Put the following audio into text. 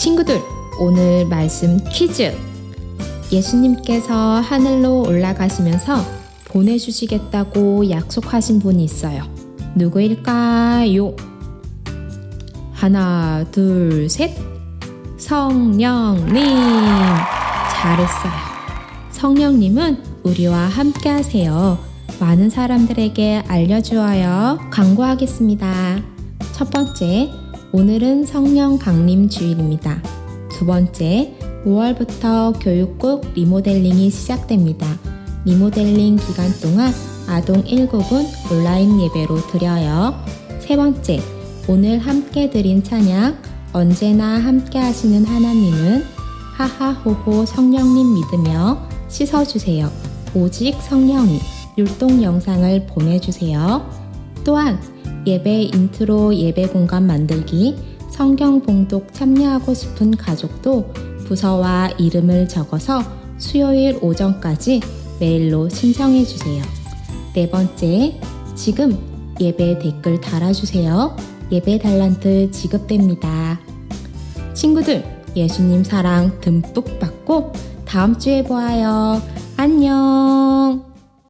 친구들, 오늘 말씀 퀴즈. 예수님께서 하늘로 올라가시면서 보내주시겠다고 약속하신 분이 있어요. 누구일까요? 하나, 둘, 셋. 성령님. 잘했어요. 성령님은 우리와 함께 하세요. 많은 사람들에게 알려주어요. 광고하겠습니다. 첫 번째, 오늘은 성령 강림 주일입니다. 두 번째, 5월부터 교육국 리모델링이 시작됩니다. 리모델링 기간 동안 아동 1국은 온라인 예배로 드려요. 세 번째, 오늘 함께 드린 찬양, 언제나 함께 하시는 하나님은 하하호호 성령님 믿으며 씻어주세요. 오직 성령이 율동 영상을 보내주세요. 또한 예배 인트로 예배 공간 만들기, 성경 봉독 참여하고 싶은 가족도 부서와 이름을 적어서 수요일 오전까지 메일로 신청해 주세요. 네 번째, 지금 예배 댓글 달아주세요. 예배 달란트 지급됩니다. 친구들, 예수님 사랑 듬뿍 받고 다음 주에 보아요. 안녕.